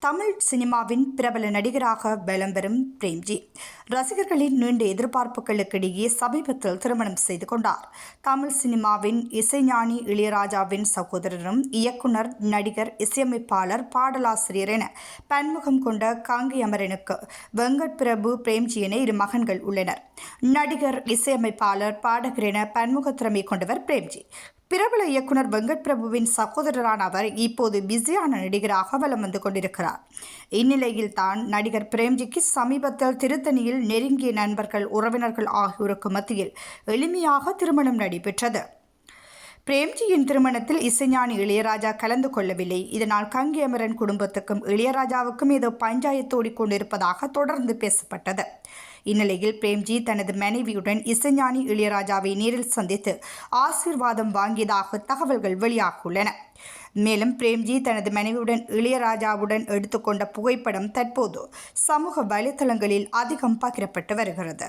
தமிழ் சினிமாவின் பிரபல நடிகராக பலம் பெறும் பிரேம்ஜி. ரசிகர்களின் நீண்ட எதிர்பார்ப்புகளுக்கிடையே சமீபத்தில் திருமணம் செய்து கொண்டார். தமிழ் சினிமாவின் இசைஞானி இளையராஜாவின் சகோதரரும் இயக்குனர் நடிகர் இசையமைப்பாளர் பாடலாசிரியர் என பன்முகம் கொண்ட காங்கி அமரனுக்கு வெங்கட் பிரபு பிரேம்ஜி என இரு மகன்கள் உள்ளனர். நடிகர் இசையமைப்பாளர் பாடகர் என பன்முக திறமை கொண்டவர் பிரேம்ஜி. பிரபல இயக்குனர் வெங்கட் பிரபுவின் சகோதரரான அவர் இப்போது பிஸியான நடிகராக வலம் வந்து கொண்டிருக்கிறார். இந்நிலையில் தான் நடிகர் பிரேம்ஜிக்கு சமீபத்தில் திருத்தணியில் நெருங்கிய நண்பர்கள் உறவினர்கள் ஆகியோருக்கு மத்தியில் எளிமையாக திருமணம் நடைபெற்றது. பிரேம்ஜியின் திருமணத்தில் இசைஞானி இளையராஜா கலந்து கொள்ளவில்லை. இதனால் கங்கி அமரன் குடும்பத்துக்கும் இளையராஜாவுக்கும் ஏதோ பஞ்சாயத்து கொண்டிருப்பதாக தொடர்ந்து பேசப்பட்டது. இந்நிலையில் பிரேம்ஜி தனது மனைவியுடன் இசைஞானி இளையராஜாவை நேரில் சந்தித்து ஆசீர்வாதம் வாங்கியதாக தகவல்கள் வெளியாகியுள்ளன. மேலும் பிரேம்ஜி தனது மனைவியுடன் இளையராஜாவுடன் எடுத்துக்கொண்ட புகைப்படம் தற்போது சமூக வலைதளங்களில் அதிகம் பகிரப்பட்டு வருகிறது.